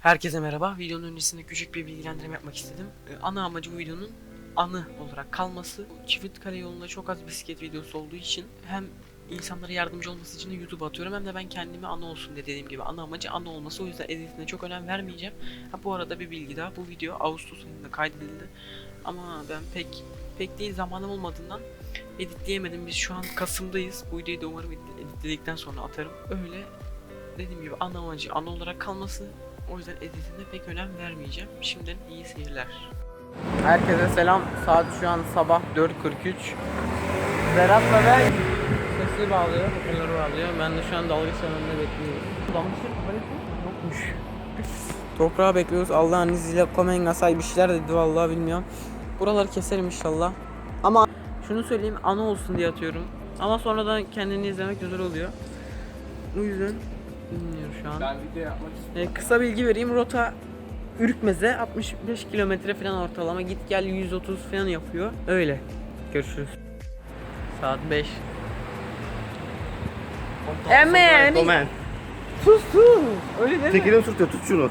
Herkese merhaba. Videonun öncesinde küçük bir bilgilendirme yapmak istedim. Ee, Ana amacı bu videonun anı olarak kalması. Çivitkale yolunda çok az bisiklet videosu olduğu için hem insanlara yardımcı olması için de YouTube'a atıyorum hem de ben kendime ana olsun diye dediğim gibi ana amacı ana olması o yüzden editine çok önem vermeyeceğim. Ha bu arada bir bilgi daha bu video Ağustos ayında kaydedildi ama ben pek pek değil zamanım olmadığından editleyemedim. Biz şu an Kasım'dayız. Bu videoyu da umarım edit- editledikten sonra atarım. Öyle dediğim gibi ana amacı ana olarak kalması o yüzden editine pek önem vermeyeceğim. Şimdiden iyi seyirler. Herkese selam. Saat şu an sabah 4.43. Berat'la ben sesi bağlıyor, hoparlörü bağlıyor. Ben de şu an dalga önünde bekliyorum. Dalmışır yokmuş. Toprağı bekliyoruz. Allah'ın izniyle Komengasay bir şeyler dedi vallahi bilmiyorum. Buraları keserim inşallah. Ama şunu söyleyeyim ana olsun diye atıyorum. Ama sonradan kendini izlemek güzel oluyor. Bu yüzden bilmiyorum şu an. Ben video yapmak istiyorum. Ee, kısa bilgi vereyim. Rota Ürkmez'e 65 kilometre falan ortalama. Git gel 130 falan yapıyor. Öyle. Görüşürüz. Saat 5. Hemen. Domen. Sus sus. Öyle deme. Tekerini sürtüyor tut şunu.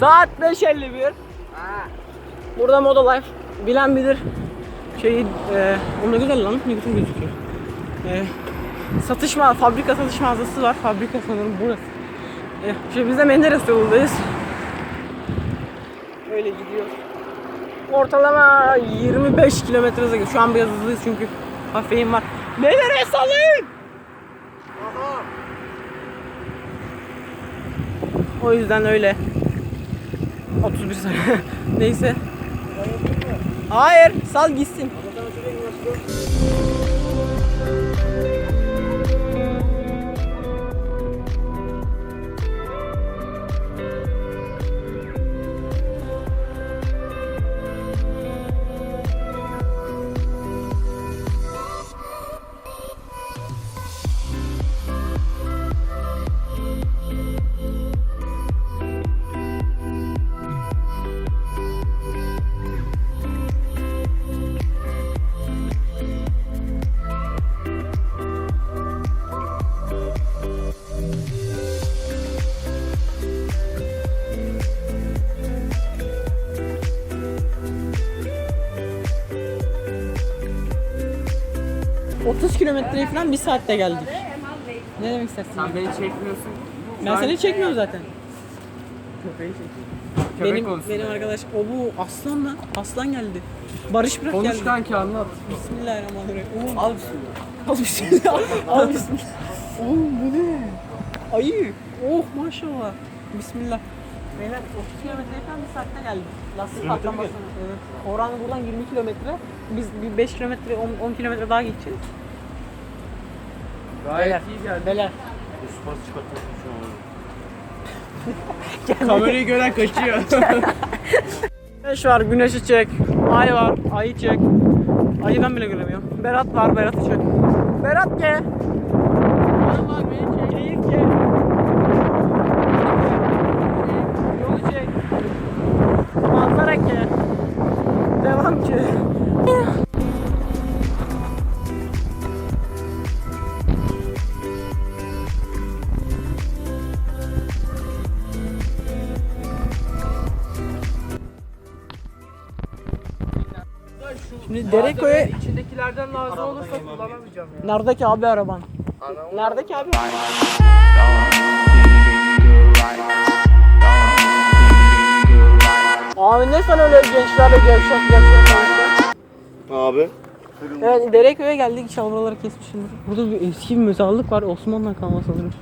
Saat 5.51. Burada Moda Life. Bilen bilir. Şey, e, o ne güzel lan. Ne güzel gözüküyor. E, satış ma fabrika satış mağazası var. Fabrika sanırım burası. E, işte biz de Menderes yolundayız. Öyle gidiyor. Ortalama 25 kilometre gidiyor. Şu an biraz hızlıyız çünkü kafein var. Menderes alın! O yüzden öyle. 31 saniye. Neyse. Hayır, sal gitsin. ...30 kilometreye falan bir saatte geldik. Ne demek istersin? Sen beni çekmiyorsun. Ben seni çekmiyorum zaten. Köpeği çekiyorsun. Köpek Benim konusunda. benim arkadaş o bu aslan lan. Aslan geldi. Barış bırak Konuş geldi. kanki anlat. Bismillahirrahmanirrahim. Oğlum, Al bismillah. al bismillah. al bismillah. Oğlum bu ne? Ayı. Oh maşallah. Bismillah. Beyler 30 kilometreye falan bir saatte geldik. Lastik patlamasına. Evet. Orhan buradan 20 kilometre. Biz bir 5 kilometre 10, 10 kilometre daha geçeceğiz. Gayet Beyler. iyi geldi. Beyler. Spas çıkartıyorsun şu an. Kamerayı gören kaçıyor. Güneş var, güneşi çek. Ay var, ayı çek. Ayı ben bile göremiyorum. Berat var, Berat'ı çek. Berat gel. Ay var, beni çek. Keyif gel. Olursa kullanamayacağım ya. Neredeki abi araban? Neredeki abi? Abi ne sen öyle gençlerle gevşek gevşek Abi. Evet Dereköy'e geldik inşallah buraları kesmişimdir. Burada bir eski bir mezarlık var Osmanlı'dan kalma sanırım.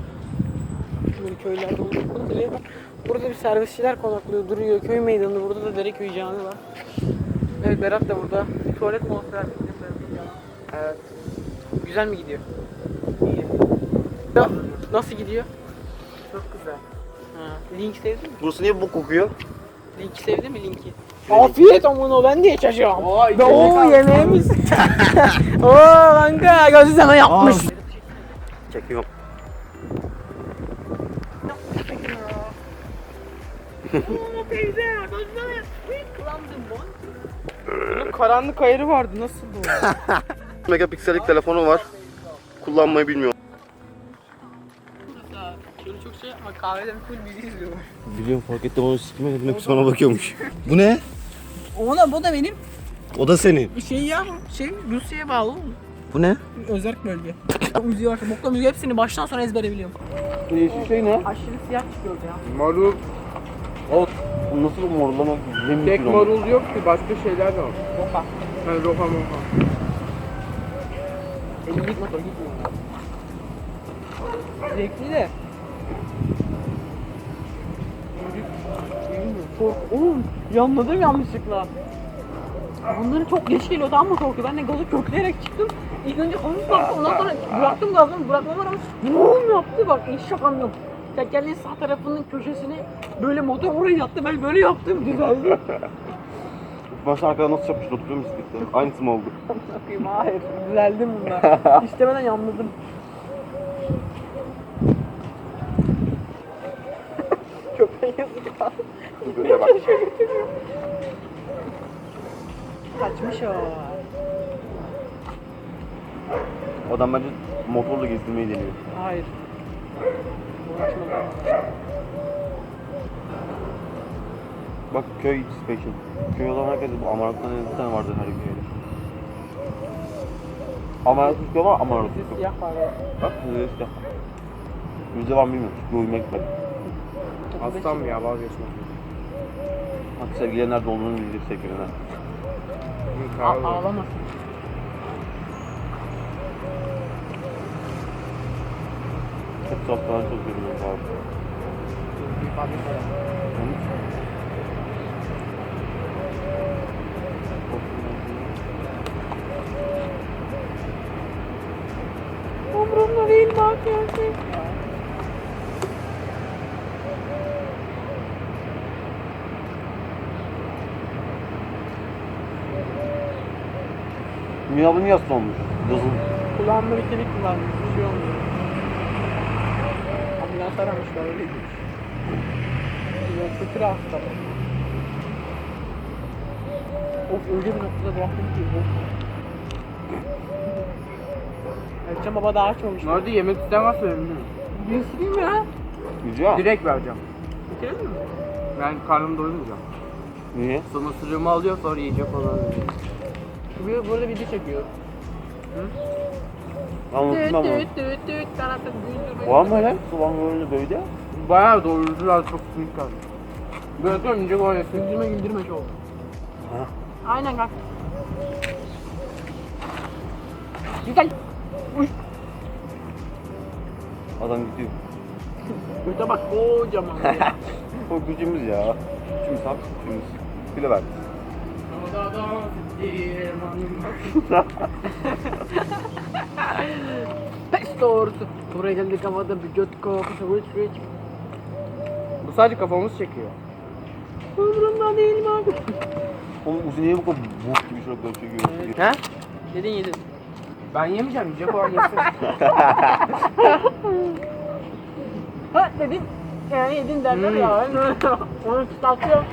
Böyle köylerde duruyor. Burada bir servisçiler konaklıyor duruyor. Köy meydanında burada da Dereköy cami var. Evet Berat da burada. Bir tuvalet molası verdik. Evet. Güzel mi gidiyor? İyi. Na- Nasıl gidiyor? Çok güzel. Ha. Link sevdin mi? Burası niye bu kokuyor? Linki sevdin mi linki? Afiyet amına ben de içeceğim. Ve o yemeğimiz. Oo kanka gözü sana yapmış. Çekiyorum. Karanlık ayarı vardı nasıl bu? Megapiksellik telefonu var. Kullanmayı bilmiyorum. Şöyle çok şey ama kahveden full bizi izliyorlar. Biliyorum fark ettim onu sikime hepsi bana bakıyormuş. Bu ne? Ona bu da benim O da senin. şey ya şey Rusya'ya bağlı oğlum. Bu ne? Özerk bölge. müziği var. Bokla müziği hepsini baştan sona ezbere biliyorum. Yeşil şey ne? Aşırı siyah çıkıyordu ya. Marul. Bu nasıl morlama? Yemin Tek marul yok ki başka şeyler de var. Boka. Ha roka moka. Gitme sonra gitmiyor. Zevkli de. Oğlum yanladım yanlışlıkla. Bunların çok geç geliyor tamam mı korku? Ben de gazı kökleyerek çıktım. İlk önce hafif bastım ondan sonra bıraktım gazını bırakmama rağmen boom yaptı bak hiç şakam yok. Tekerleğin sağ tarafının köşesine böyle motor oraya yattı ben böyle yaptım düzeldi. Başta arkada nasıl çarpmıştı oturuyor bisiklette? Aynısı mı oldu? Bakayım hayır düzeldim bunlar. İstemeden yanladım. Köpeğe yazık ya. Göze bak. Kaçmış o. Adam bence motorla gezdirmeyi deniyor. Hayır. Uğraşmadan. Bak köy special. Köy olan herkes bu amarattan bir tane vardır her köyde. Amarat istiyor ama amarat ya. Bak bu işte. Bizde var mı bilmiyorum. Çünkü uyumak ben. Hastam ya vazgeçmem. Bak sevgili nerede olduğunu bilir sevgili nerede. A- ağlamasın. Çok saftan çok üzülüyorum abi. Umurumda değil bak gerçek. Bu niye olmuş? Yazın. Kulağımda bir kemik kullanmış. Bir şey olmuyor. Ambulans aramışlar öyleydi. Fıtıra hasta. Of öyle bir noktada bıraktım ki. Ercan baba daha aç olmuş. Nerede yemek istemez. Bir ısırayım ya. Güzel. Direkt vereceğim. Bitirelim mi? Ben karnım doyurmayacağım. Niye? Sonra sırrımı alıyor sonra yiyecek falan. Bu burada video çekiyor. Anlatayım ama. Düt düt düt düt kanatı güldürmeyi. Var mı öyle? Soğan böyle böyle. Bayağı doyurdular çok kaldı. Bırakıyorum ince gol yesin. Güldürme güldürme çok. Ha. Aynen kanka. Güzel. Uy. Adam gidiyor. Göte bak kocaman. ya. O gücümüz ya. Gücümüz hap gücümüz. Bile verdi. Pes doğrusu. Buraya geldik havada bir göt kokusu rich rich. Bu sadece kafamız çekiyor. Umurumda değil mi abi? Onun uzu niye bu kadar bok gibi böyle çekiyor? He? Yedin yedin. Ben yemeyeceğim yiyecek olan yesin. Ha dedin. Yani yedin derler ya. Onu tutatıyor.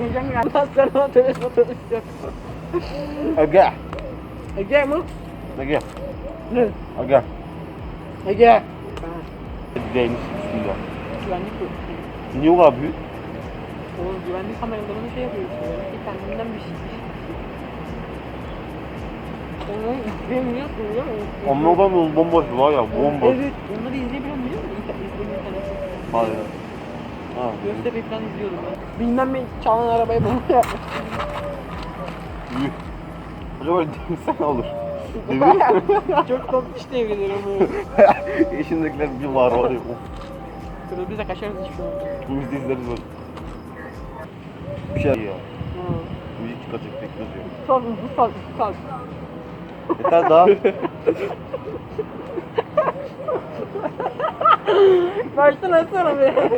Yiyeceğim ya. Ondan sonra otobüs otobüs yok. Aga. Ege mi? Aga. Ne? Aga. Ege. Değmiş. Bismillah. Güvenlik bu. Niye o kadar büyük? Oğlum güvenlik kameralarını şey yapıyor işte. Bir kendinden bir şey. Onu izleyemiyorsun biliyor musun? Yol bomboş var ya bomboş. Evet, onları izleyebiliyor musun? Telefon. Hayır. Ha. Göztepe falan izliyordum ben. Bilmem ne çalan arabaya bomba yapmış. Yuh. Acaba sen olur. Çok tatlış devreler ama. Eşindekiler bir var var ya. Sonra biz de kaçarız hiçbir olmaz. Biz de izleriz böyle. Bir şey ya. Müzik çıkacak bekliyoruz ya. Saat, bu saat. Yeter daha. Baştan açsana be.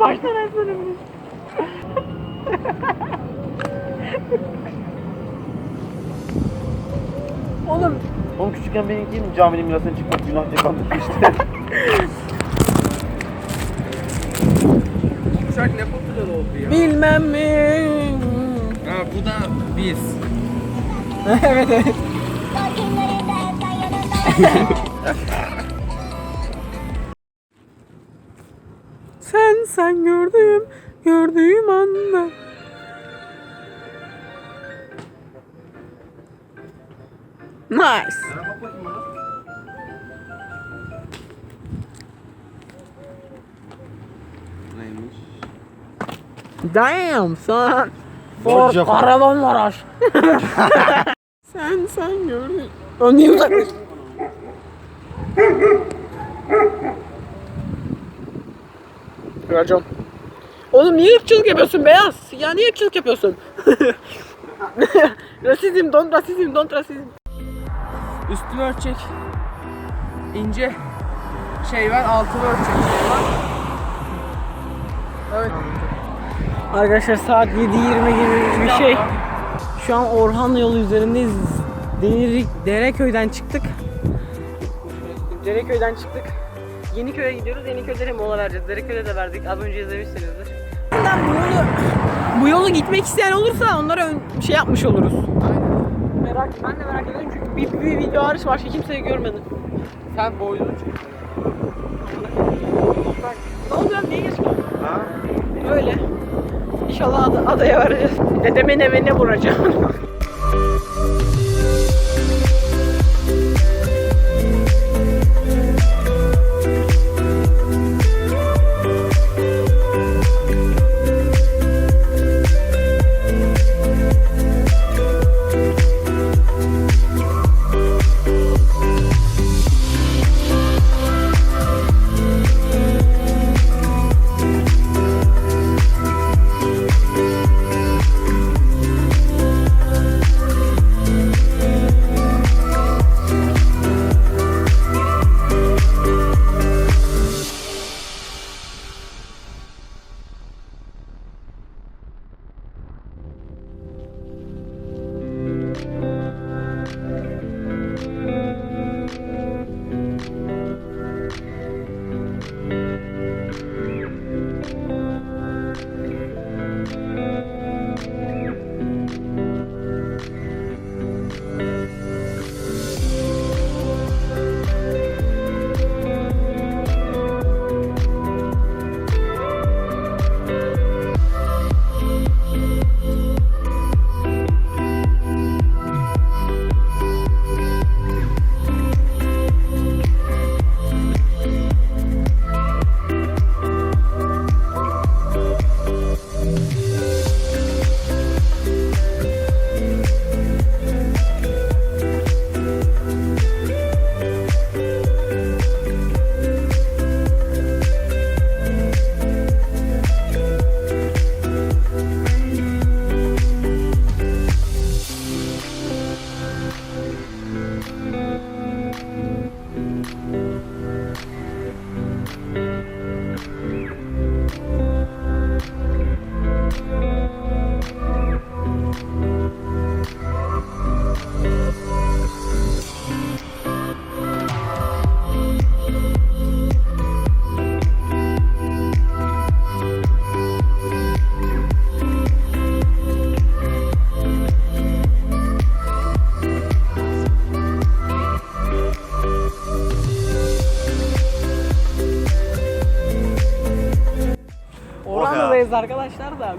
Baştan açsana be. Oğlum Oğlum küçükken benimki caminin mirasına çıkmak günah diye kandırmıştı. Uçak ne popüler oldu ya. bilmem mi. Ha bu da biz. evet evet. Sen sen gördüm gördüğüm anda. Nice. Neymiş? Damn son. Ford For Japon. Kahramanmaraş. sen sen gördün. O niye Racon. Oğlum niye ırkçılık yapıyorsun beyaz? Ya niye ırkçılık yapıyorsun? rasizm, don't rasizm, don't rasizm. Üstünü ölçecek. ince şey var, altını ölçecek şey var. Evet. Arkadaşlar saat 7.20 gibi bir şey. Şu an Orhan yolu üzerindeyiz. Deri, Dereköy'den çıktık. Dereköy'den çıktık. Yeniköy'e gidiyoruz. Yeniköy'de de mola vereceğiz. Dereköy'de de verdik. Az önce izlemişsinizdir. Bu yolu, bu yolu gitmek isteyen olursa onlara ön- şey yapmış oluruz. Merak, ben de merak ediyorum çünkü bir, bir video hariç başka kimseyi görmedim. Sen boyunu çek. Ne oldu lan? Niye geç kaldın? Öyle. İnşallah ada- adaya varacağız. Dedemin evine vuracağım.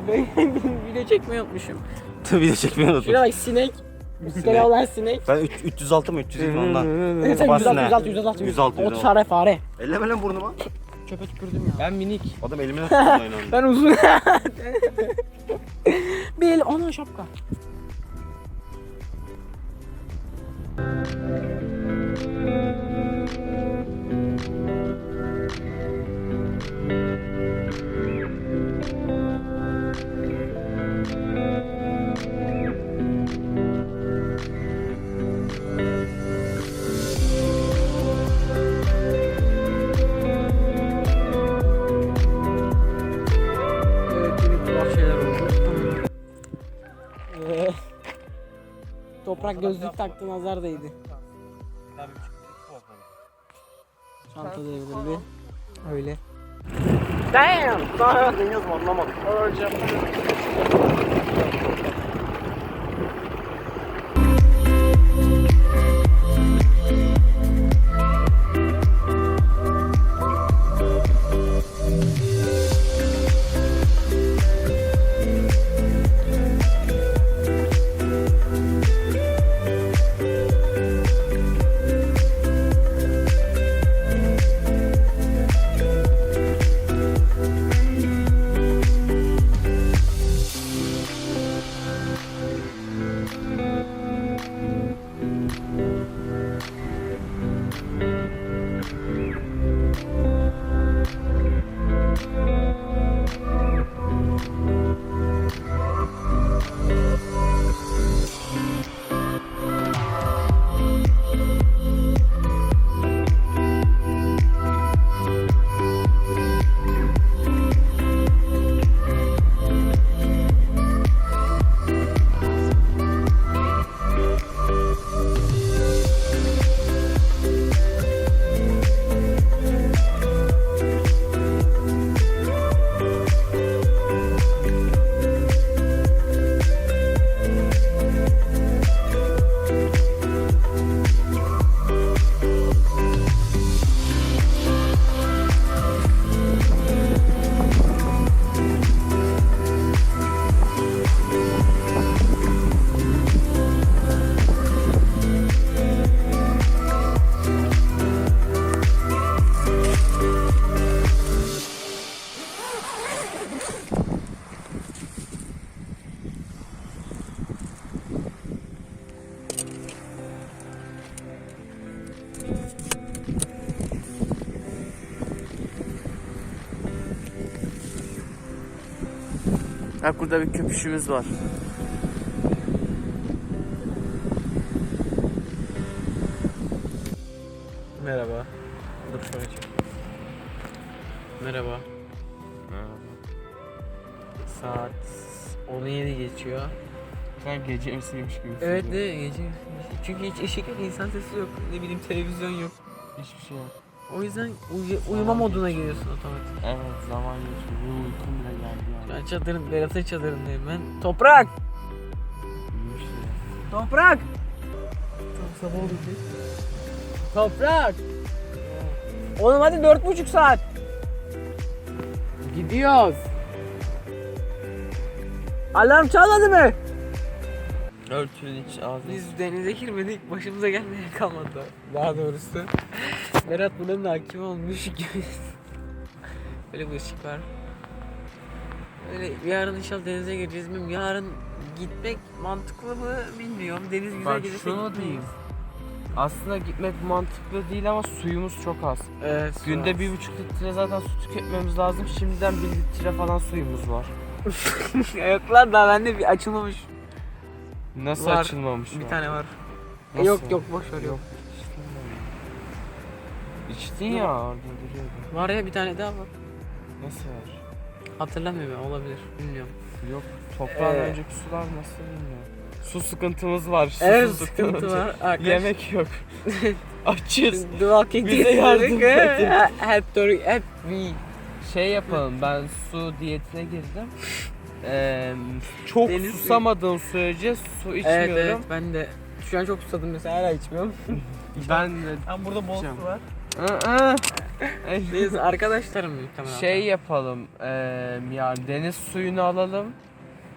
video çekmeyi unutmuşum. Tabii de çekmeyi unuttum. Şuraya bak sinek. Bisiklet olan sinek. Ben üç- 306 mı 307 mi ondan? Evet, sen Bas 106, ne? 106, 106, 106, 106. O fare fare. Elleme lan burnuma. çöpe tükürdüm ya. Ben minik. Adam elime tuttu aynı anda. Ben uzun. bir el ana şapka. Toprak gözlük taktı nazar değdi. Çanta devrildi. Öyle. Damn! Damn! Deniyoruz anlamadım. Bak burada bir köpüşümüz var. Merhaba. Dur şöyle çek. Merhaba. Saat 17 geçiyor. Sen gece emsiymiş gibi. Evet de gece. Çünkü hiç ışık yok, insan sesi yok. Ne bileyim televizyon yok. Hiçbir şey yok. O yüzden uyu- uyuma moduna giriyorsun otomatik. Evet zaman geçiyor. Uykum bile geldi. Ben çadırın, Berat'ın çadırındayım ben. Toprak! Toprak! Tam sabah oldu ki. Toprak! Oğlum hadi dört buçuk saat. Gidiyoruz. Alarm çalmadı mı? Örtünün iç ağzı. Biz denize girmedik, başımıza gelmeye kalmadı. Daha doğrusu. Berat bunun hakim olmuş gibi. Böyle bir ışık var. Öyle yarın inşallah denize gireceğiz. Bilmiyorum. Yarın gitmek mantıklı mı bilmiyorum. Deniz güzel Bak gelirse şunu gitmeyiz. diyeyim. Aslında gitmek mantıklı değil ama suyumuz çok az. Evet. Günde bir buçuk litre zaten su tüketmemiz lazım. Şimdiden bir litre falan suyumuz var. Yok lan daha bende bir açılmamış. Nasıl Var. açılmamış Bir var? tane var. Nasıl? Yok yok boş ver yok. İçtin ya orada duruyordu. Var ya bir tane daha var. Nasıl var? Hatırlamıyorum olabilir. Bilmiyorum. Yok toprağın Ee. önceki sular nasıl bilmiyorum. Su sıkıntımız var. Susuz Evet sıkıntı sıkıntı var. Arkadaş. Yemek yok. Açız. The Walking Bize Dead yardım edin. Help the help me. Şey yapalım ben su diyetine girdim. Ee, çok Deniz suyu. susamadığım sürece su içmiyorum. Evet evet ben de şu an çok susadım mesela hala içmiyorum. Ben de Ben burada bol su var. Biz arkadaşlarım muhtemelen. şey yapalım. eee, yani deniz suyunu alalım.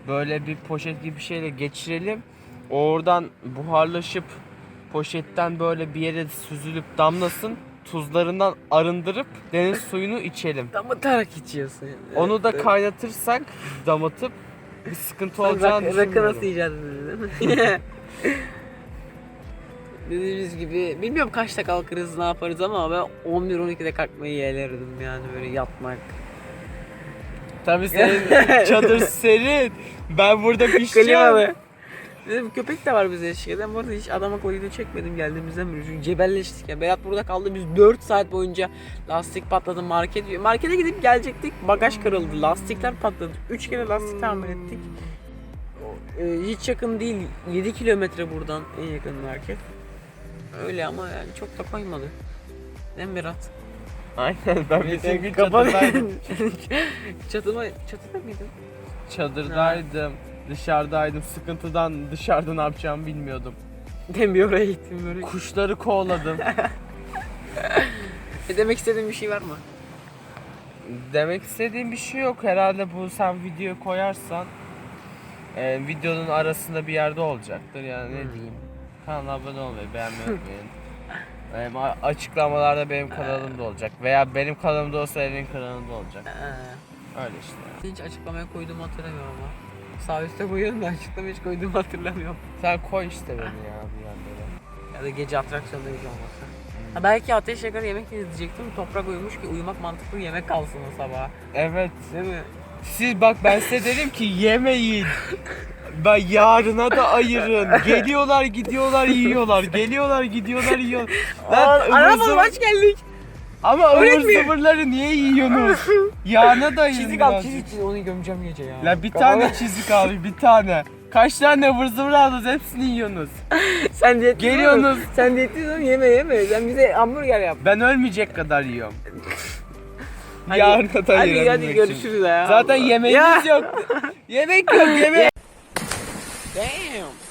Böyle bir poşet gibi bir şeyle geçirelim. Oradan buharlaşıp poşetten böyle bir yere süzülüp damlasın. tuzlarından arındırıp deniz suyunu içelim. Damıtarak içiyorsun. yani. Onu da kaynatırsak damıtıp bir sıkıntı olacağını rak- Rakı nasıl düşünmüyorum. icat edildi? Dediğimiz gibi bilmiyorum kaçta kalkarız ne yaparız ama ben 11-12'de kalkmayı yeğlerdim yani böyle yatmak. Tabii senin çadır serin. Ben burada pişeceğim. Dedim köpek de var bize eşlik eden. Bu arada hiç adam akıllı video çekmedim geldiğimizden beri. Çünkü cebelleştik ya. Berat burada kaldı. Biz 4 saat boyunca lastik patladı market. Markete gidip gelecektik. Bagaj kırıldı. Lastikler patladı. 3 kere lastik tamir ettik. O, e, hiç yakın değil. 7 kilometre buradan en yakın market. Öyle ama yani çok da koymadı. Değil mi Berat? Aynen ben bütün gün Kapan- çadırdaydım. Çatıma, çatıda mıydın? Çadırdaydım. Dışarıdaydım. Sıkıntıdan dışarıda ne yapacağımı bilmiyordum. Ben bir oraya gittim böyle. Kuşları kovaladım. E, demek istediğin bir şey var mı? Demek istediğim bir şey yok. Herhalde bu sen video koyarsan e, videonun arasında bir yerde olacaktır. Yani ne Hmm. diyeyim. Kanala abone olmayı, beğenmeyi unutmayın. Benim açıklamalarda benim kanalım da olacak. Veya benim kanalımda olsa Eren'in kanalında olacak. Ee. Öyle işte. Hiç açıklamaya koyduğumu hatırlamıyorum ama. Sağ üstte koyuyorum da açıklama hiç koyduğumu hatırlamıyorum. Sen koy işte beni ya bir yerlere. Ya da gece atraksiyonda hiç olmasa. Ha belki ateş yakar yemek izleyecektim. Toprak uyumuş ki uyumak mantıklı yemek kalsın o sabah. Evet. Değil mi? Siz bak ben size dedim ki yemeyin. Ben yarına da ayırın. Geliyorlar gidiyorlar yiyorlar. Geliyorlar gidiyorlar yiyorlar. Lan ıvır Araba zıvır- maç geldik. Ama ıvır Öğretmenim. zıvırları niye yiyorsunuz? Yarına da ayırın Çizik al birazcık. çizik onu gömeceğim gece ya. La bir Kafama- tane çizik al bir tane. Kaç tane ıvır zıvır aldınız hepsini yiyorsunuz. Sen diyet Geliyorsunuz. Sen diyetlisin yeme yeme. Sen bize hamburger yap. Ben ölmeyecek kadar yiyorum. Hadi- Yarına da Hadi hadi görüşürüz ya. Zaten yemeğiniz yok. Yemek yok yemek. Damn.